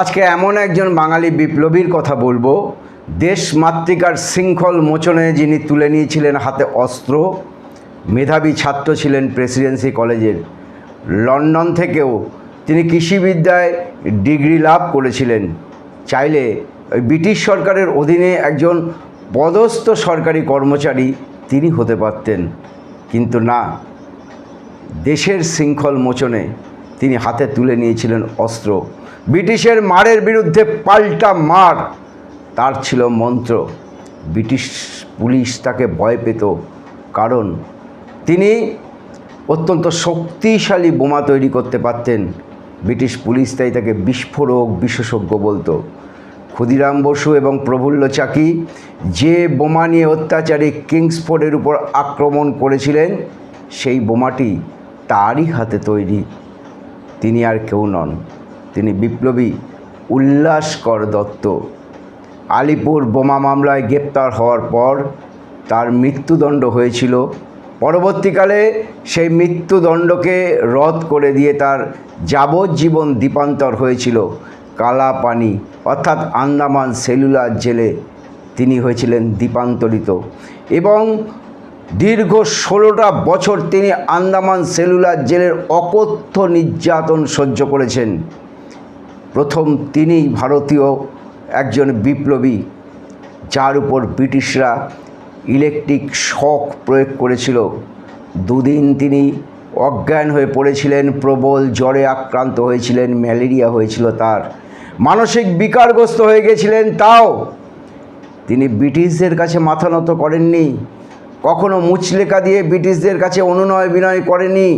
আজকে এমন একজন বাঙালি বিপ্লবীর কথা বলব। দেশ মাতৃকার শৃঙ্খল মোচনে যিনি তুলে নিয়েছিলেন হাতে অস্ত্র, মেধাবী ছাত্র ছিলেন প্রেসিডেন্সি কলেজের। লন্ডন থেকেও তিনি কৃষিবিদ্যায় ডিগ্রি লাভ করেছিলেন। চাইলে ব্রিটিশ সরকারের অধীনে একজন পদস্থ সরকারি কর্মচারী তিনি হতে পারতেন। কিন্তু না, দেশের শৃঙ্খল মোচনে তিনি হাতে তুলে নিয়েছিলেন অস্ত্র। ব্রিটিশের মারের বিরুদ্ধে পাল্টা মার। তার ছিল মন্ত্র। ব্রিটিশ পুলিশ তাকে ভয় পেত। কারণ তিনি অত্যন্ত শক্তিশালী বোমা তৈরি করতে পারতেন। ব্রিটিশ পুলিশ তাই তাকে বিস্ফোরক, বিশেষজ্ঞ বলতো। ক্ষুদিরাম বসু এবং প্রফুল্ল চাকি যে বোমা নিয়ে অত্যাচারী কিংসফোর্ডের উপর আক্রমণ করেছিলেন, সেই বোমাটি তারই হাতে তৈরি। তিনি আর কেউ নন। তিনি বিপ্লবী উল্লাসকর দত্ত। আলিপুর বোমা মামলায় গ্রেপ্তার হওয়ার পর তার মৃত্যুদণ্ড হয়েছিল। পরবর্তীকালে সেই মৃত্যুদণ্ডকে রদ করে দিয়ে তার যাবজ্জীবন দ্বীপান্তর হয়েছিল। কালাপানি, অর্থাৎ আন্দামান সেলুলার জেলে তিনি হয়েছিলেন দ্বীপান্তরিত এবং দীর্ঘ ষোলোটা বছর তিনি আন্দামান সেলুলার জেলের অকথ্য নির্যাতন সহ্য করেছেন। প্রথম তিনিই ভারতীয় একজন বিপ্লবী, যার উপর ব্রিটিশরা ইলেকট্রিক শক প্রয়োগ করেছিল। দুদিন তিনি অজ্ঞান হয়ে পড়েছিলেন, প্রবল জ্বরে আক্রান্ত হয়েছিলেন, ম্যালেরিয়া হয়েছিল তার। মানসিক বিকারগ্রস্ত হয়ে গেছিলেন, তাও তিনি ব্রিটিশদের কাছে মাথা নত করেননি। কখনো মুচলেখা দিয়ে ব্রিটিশদের কাছে অনুনয় বিনয় করেনি।